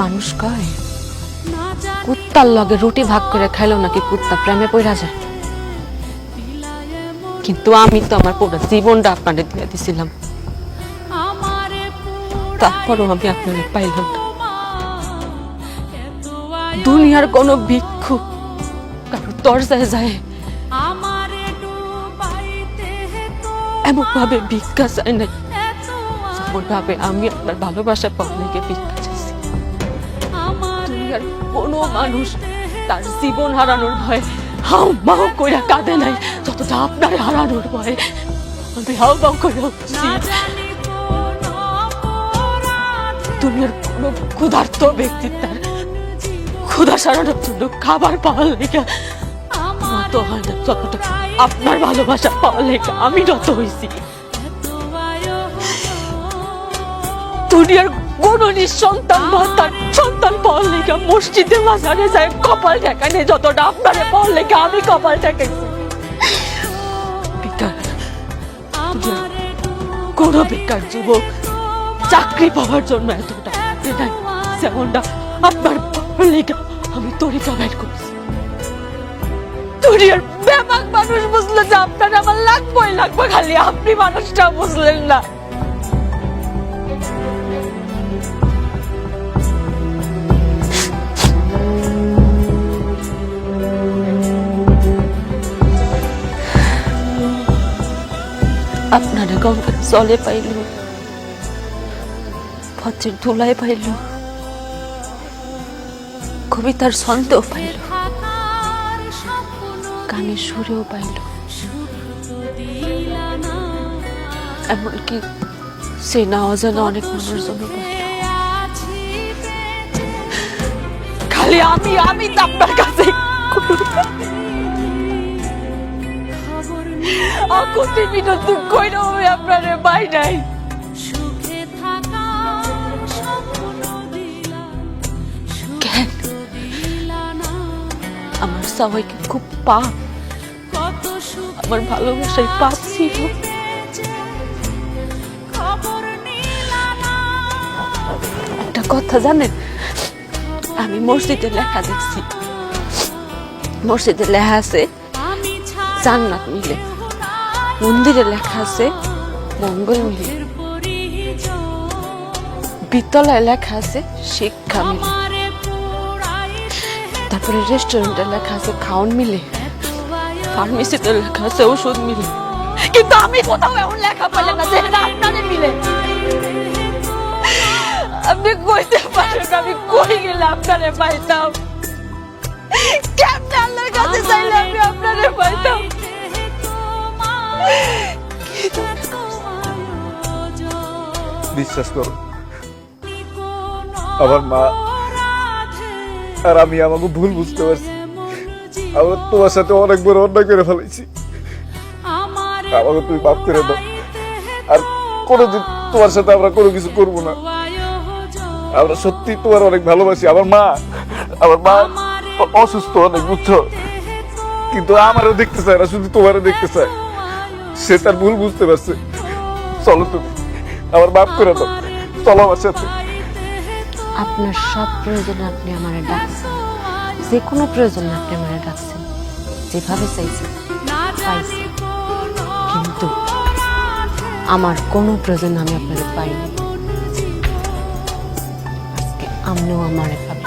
মানুষ কয়? কুত্তার লগে রুটি ভাগ করে খাইলো নাকি কুত্তা প্রেমে পড়া যায়? কিন্তু আমি তো আমার পুরো জীবনটা আপনাদের দিয়ে দিছিলাম। তারপরও আমি আপনাদের পাইলাম দুনিয়ার কোনো ভিক্ষু কারও দরজায় যায়। এমন ভাবে ভিক্ষা চায় না ভাবে আমি আপনার ভালোবাসা পাওয়া ভিক্ষা দুনিয়ার কোনো মানুষ তার জীবন হারানোর ভয়ে হাউ মাউ কইরা কাঁদে নাই যতটা আপনার হারানোর ভয়ে। আমি মাউ করে উঠছি। দুনিয়ার ক্ষুধার্ত তার ক্ষুধা সারানোর জন্য খাবার পাওয়ার লেগে নত হয় না, যতটা আপনার ভালোবাসা পাওয়ার লেখা আমি যত হয়েছি দুনিয়ার কোন নিঃসন্তান মা তার সন্তান পাওয়ার লেগে মসজিদে মাঝারে যায়, কপাল ঠেকানে যতটা আপনারে পাওয়ার লেগে আমি কপাল ঠেকাইছি বেকার কোন বেকার যুবক চাকরি পাওয়ার জন্য এতটা নাই, যেমনটা আপনার পাওয়ার আমি তরিকা বের করেছি। দুনিয়ার ব্যাপক মানুষ বুঝলো যে আপনার আমার লাগবোই লাগবে, খালি আপনি মানুষটা বুঝলেন না। আপনারা গঙ্গার জলে পাইল পথের ধুলায় পাইল কবিতার ছন্দেও পাইল গানের সুরেও পাইল এমনকি সে না অজানা অনেক মানুষজন পাইল খালি আমি আমি তো আপনার কাছে আকতি বিনোদ কইরা আমি আপনারে পাই নাই। সুখে থাকা স্বপ্ন কেন আমার সবাইকে খুব পাপ। কত সুখ আমার ভালোবাসায় পাপ ছিল। একটা কথা জানেন? আমি মসজিদে লেখা দেখছি। মসজিদে লেখা আছে জান্নাত মিলে। মন্দিরে লেখা আছে মঙ্গল মিলে বিদ্যালয়ে লেখা আছে শিক্ষা তারপরে রেস্টুরেন্টে লেখা আছে খাওন মিলে। ফার্মেসিতে লেখা আছে ওষুধ মিলে। কিন্তু আমি কোথাও এমন লেখা পেলাম না যে এটা আপনারে মিলে। আপনি কইতে পারেন আমি কই গেলে আপনারে পাইতাম। কেমন আল্লাহর কাছে চাইলে আমি আপনারে পাইতাম? বিশ্বাস করো। আমার মা আর আমি আমাকে ভুল বুঝতে পারছি। আমরা তোমার সাথে অনেক বড় অন্যায় করে ফেলেছি। আমাকে তুমি মাফ করে দাও। আর কোনোদিন তোমার সাথে আমরা কোনো কিছু করব না। আমরা সত্যি তোমার অনেক ভালোবাসি। আমার মা আমার মা অসুস্থ অনেক, বুঝছ? কিন্তু আমারও দেখতে চায় না, শুধু তোমারও দেখতে চায়। সে তার ভুল বুঝতে পারছে। চলো তুমি আমার মাফ করে দাও। চলো আমার সাথে। আপনার সব প্রয়োজনে আপনি আমারে ডাকছেন। যে কোনো প্রয়োজনে আপনি আমারে ডাকছেন। যেভাবে চাইছেন পাইছি। কিন্তু আমার কোনো প্রয়োজন আমি আপনাকে পাইনি। আজকে আপনিও আমারে পাবেন